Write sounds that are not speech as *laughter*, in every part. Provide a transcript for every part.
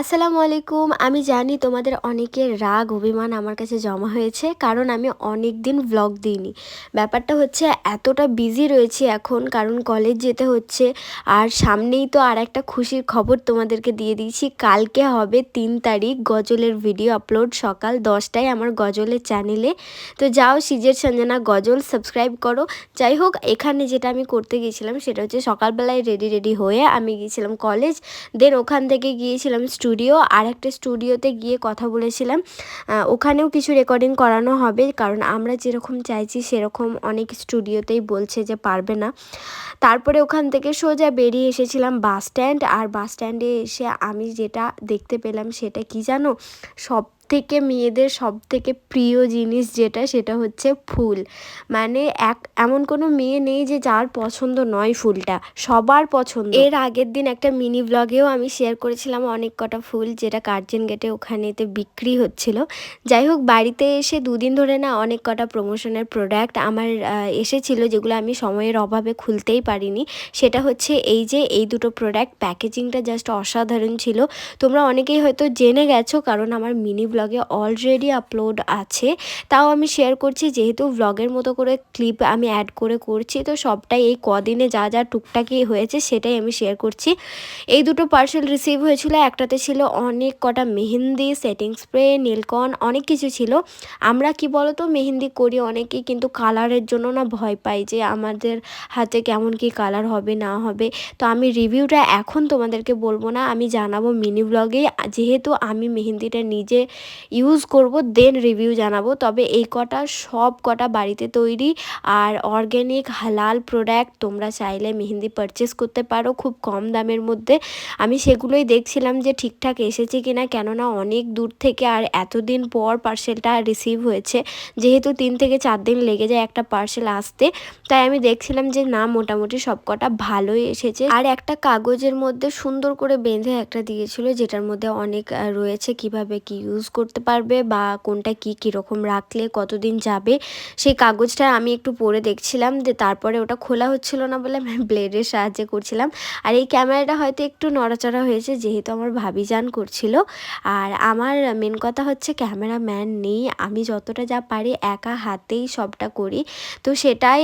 আসসালামু আলাইকুম। আমি জানি তোমাদের অনেকের রাগ, অভিমান আমার কাছে জমা হয়েছে, কারণ আমি অনেক দিন ভ্লগ দিইনি। ব্যাপারটা হচ্ছে এতটা বিজি রয়েছি এখন, কারণ কলেজ যেতে হচ্ছে, আর সামনেই তো আর একটা খুশির খবর তোমাদেরকে দিয়ে দিয়েছি। কালকে হবে তিন তারিখ, গজলের ভিডিও আপলোড সকাল দশটায় আমার গজলের চ্যানেলে তো যাও, সিজের সঞ্জনা গজল সাবস্ক্রাইব করো। যাই হোক, এখানে যেটা আমি করতে গিয়েছিলাম, সেটা হচ্ছে সকালবেলায় রেডি রেডি হয়ে আমি গিয়েছিলাম কলেজ দেন ওখান থেকে গিয়েছিলাম স্টুডিও আর একটা স্টুডিওতে গিয়ে কথা বলেছিলাম। ওখানেও কিছু রেকর্ডিং করানো হবে, কারণ আমরা যেরকম চাইছি সেরকম অনেক স্টুডিওতেই বলছে যে পারবে না। তারপরে ওখান থেকে সোজা বেরিয়ে এসেছিলাম বাস স্ট্যান্ড আর বাস স্ট্যান্ডে এসে আমি যেটা দেখতে পেলাম সেটা কি জানো? সব থেকে মেয়েদের সব থেকে প্রিয় জিনিস যেটা, সেটা হচ্ছে ফুল। মানে এক, এমন কোনো মেয়ে নেই যে যার পছন্দ নয় ফুলটা, সবার পছন্দ। এর আগের দিন একটা মিনি ব্লগেও আমি শেয়ার করেছিলাম অনেক কটা ফুল যেটা কার্জেন গেটে ওখানেতে বিক্রি হচ্ছিল। যাই হোক, বাড়িতে এসে দুদিন ধরে না অনেক কটা প্রমোশনের প্রোডাক্ট আমার এসেছিল যেগুলো আমি সময়ের অভাবে খুলতেই পারিনি। সেটা হচ্ছে এই যে, এই দুটো প্রোডাক্ট প্যাকেজিংটা জাস্ট অসাধারণ ছিল। তোমরা অনেকেই হয়তো জেনে গেছো কারণ আমার মিনি ব্লগে অলরেডি আপলোড আছে। তাও আমি শেয়ার করছি, যেহেতু ব্লগের মতো করে ক্লিপ আমি অ্যাড করে করছি, তো সবটাই এই কদিনে যা যা টুকটাকি হয়েছে সেটাই আমি শেয়ার করছি। এই দুটো পার্সেল রিসিভ হয়েছিল, একটাতে ছিল অনেক কটা মেহেন্দি সেটিং স্প্রে নীলকন অনেক কিছু ছিল। আমরা কি বলতো, মেহেন্দি করি অনেকেই, কিন্তু কালারের জন্য না ভয় পাই যে আমাদের হাতে কেমন কি কালার হবে, না হবে। তো আমি রিভিউটা এখন তোমাদেরকে বলব না, আমি জানাব মিনি ব্লগেই যেহেতু আমি মেহেন্দিটা নিজে ইউজ করব দেন রিভিউ জানাব। তবে এই কটা, সব কটা বাড়িতে তৈরি আর অর্গ্যানিক হালাল প্রোডাক্ট তোমরা চাইলে মেহেন্দি পারচেস করতে পারো খুব কম দামের মধ্যে। আমি সেগুলোই দেখছিলাম যে ঠিকঠাক এসেছে কি না কেননা অনেক দূর থেকে আর এতদিন পর পার্সেলটা রিসিভ হয়েছে। যেহেতু তিন থেকে চার দিন লেগে যায় একটা পার্সেল আসতে, তাই আমি দেখছিলাম যে না, মোটামুটি সব কটা ভালোই এসেছে। আর একটা কাগজের মধ্যে সুন্দর করে বেঁধে একটা দিয়েছিল, যেটার মধ্যে অনেক রয়েছে কীভাবে কি ইউজ করতে পারবে বা কোনটা কি কীরকম রাখলে কতদিন যাবে, সেই কাগজটা আমি একটু পরে দেখছিলাম যে তারপরে ওটা খোলা হচ্ছিল না বলে আমি ব্লেডের সাহায্যে করছিলাম। আর এই ক্যামেরাটা হয়তো একটু নড়াচড়া হয়েছে, যেহেতু আমার ভাবি যান করছিল। আর আমার মেন কথা হচ্ছে ক্যামেরাম্যান নেই, আমি যতটা যা পারি একা হাতেই সবটা করি। তো সেটাই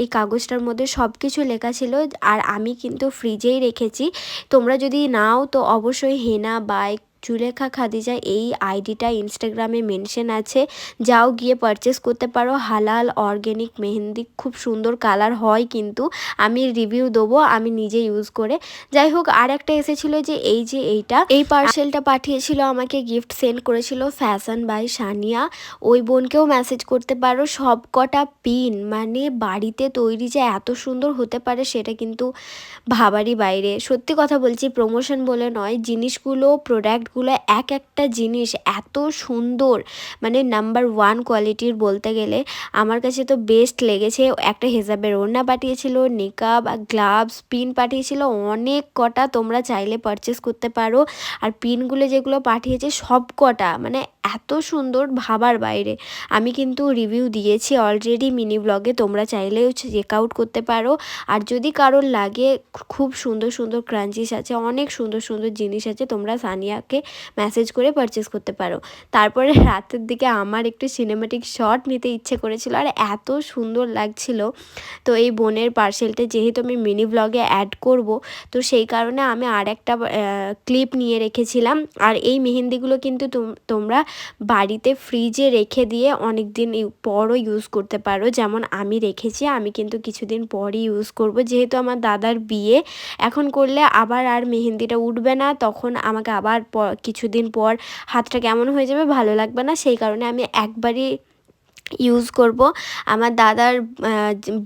এই কাগজটার মধ্যে সব কিছু লেখা ছিল। আর আমি কিন্তু ফ্রিজেই রেখেছি। তোমরা যদি নাও তো অবশ্যই হেনা বাইক চুলেখা খাদিজা, এই আইডিটা ইনস্টাগ্রামে মেনশন আছে। যাও গিয়ে পারচেস করতে পারো। হালাল অর্গ্যানিক মেহেন্দি, খুব সুন্দর কালার হয় কিন্তু। আমি রিভিউ দেবো, আমি নিজে ইউজ করে। যাই হোক, আর একটা এসেছিল যে, এই যে এইটা, এই পার্সেলটা পাঠিয়েছিল, আমাকে গিফট সেন্ড করেছিল ফ্যাশন বাই সানিয়া। ওই বোনকেও মেসেজ করতে পারো। সব কটা পিন মানে বাড়িতে তৈরি যে এত সুন্দর হতে পারে, সেটা কিন্তু ভাবারই বাইরে। সত্যি কথা বলছি প্রমোশন বলে নয়, জিনিসগুলো প্রোডাক্ট প্রোডাক্টগুলো এক একটা জিনিস এত সুন্দর মানে নাম্বার ওয়ান কোয়ালিটির বলতে গেলে আমার কাছে তো বেস্ট লেগেছে একটা হেজাবের ওড়না পাঠিয়েছিল নিকাব গ্লাভস পিন পাঠিয়েছিল, অনেক কটা তোমরা চাইলে পারচেস করতে পারো। আর পিনগুলো যেগুলো পাঠিয়েছে সব কটা মানে এত সুন্দর ভাবার বাইরে। আমি কিন্তু রিভিউ দিয়েছি অলরেডি মিনি ব্লগে তোমরা চাইলেও চেক আউট করতে পারো। আর যদি কারোর লাগে খুব সুন্দর সুন্দর ক্রাঞ্চিস আছে, অনেক সুন্দর সুন্দর জিনিস আছে, তোমরা সানিয়াকে মেসেজ করে পারচেস করতে পারো। তারপরে *laughs* রাতের দিকে আমার একটু সিনেমেটিক শট নিতে ইচ্ছে করেছিল, আর এত সুন্দর লাগছিল। তো এই বোনের পার্সেলটা যেহেতু আমি মিনি ব্লগে অ্যাড করব, তো সেই কারণে আমি আর একটা ক্লিপ নিয়ে রেখেছিলাম। আর এই মেহেন্দিগুলো কিন্তু তোমরা বাড়িতে ফ্রিজে রেখে দিয়ে অনেক দিন পরও ইউজ করতে পারো। যেমন আমি রেখেছি, আমি কিন্তু কিছুদিন পরই ইউজ করব। যেহেতু আমার দাদার বিয়ে, এখন করলে আবার আর মেহেন্দিটা উঠবে না। তখন আমাকে আবার কিছুদিন পর হাতটা কেমন হয়ে যাবে ভালো লাগবে না। সেই কারণে আমি একবারই ইউজ করব। আমার দাদার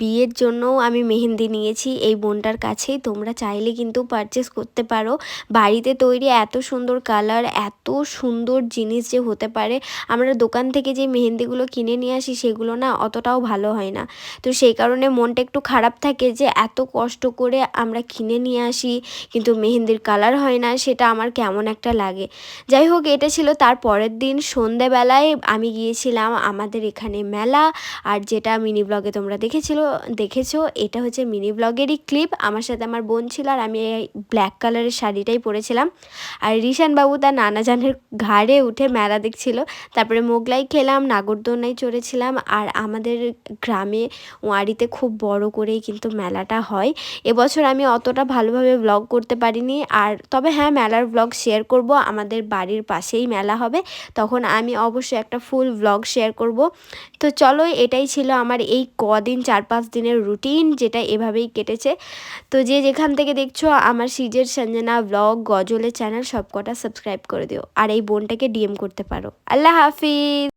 বিয়ের জন্যও আমি মেহেন্দি নিয়েছি। এই বোনটার কাছেই তোমরা চাইলে কিন্তু পারচেস করতে পারো। বাড়িতে তৈরি এত সুন্দর কালার এত সুন্দর জিনিস যে হতে পারে। আমরা দোকান থেকে যে মেহেন্দিগুলো কিনে নিয়ে আসি, সেগুলো না অতটাও ভালো হয় না। তো সেই কারণে মনটা একটু খারাপ থাকে যে এত কষ্ট করে আমরা কিনে নিয়ে আসি, কিন্তু মেহেন্দির কালার হয় না, সেটা আমার কেমন একটা লাগে। যাই হোক, এটা ছিল তার পরের দিন। সন্ধেবেলায় আমি গিয়েছিলাম আমাদের এখানে এখানে মেলা। আর যেটা মিনি ব্লগে তোমরা দেখেছিল, দেখেছ, এটা হচ্ছে মিনি ব্লগেরই ক্লিপ আমার সাথে আমার বোন ছিল আর আমি এই ব্ল্যাক কালারের শাড়িটাই পরেছিলাম। আর রিশান বাবু তার নানা জানের ঘাড়ে উঠে মেলা দেখছিল। তারপরে মোগলাই খেলাম নাগরদোনায় চড়েছিলাম। আর আমাদের গ্রামে ওয়ারিতে খুব বড় করেই কিন্তু মেলাটা হয়। এবছর আমি অতটা ভালোভাবে ব্লগ করতে পারিনি। আর তবে হ্যাঁ মেলার ব্লগ শেয়ার করব। আমাদের বাড়ির পাশেই মেলা হবে। তখন আমি অবশ্যই একটা ফুল ব্লগ শেয়ার করব। তো চলো, এটাই ছিল আমার এই কদিন চার পাঁচ দিনের রুটিন যেটা এভাবেই কেটেছে। তো যে যেখান থেকে দেখছ, আমার সিজের সঞ্জনা ব্লগ গজলের চ্যানেল সবকটা সাবস্ক্রাইব করে দিও। আর এই বোনটাকে ডিএম করতে পারো। আল্লাহ হাফিজ!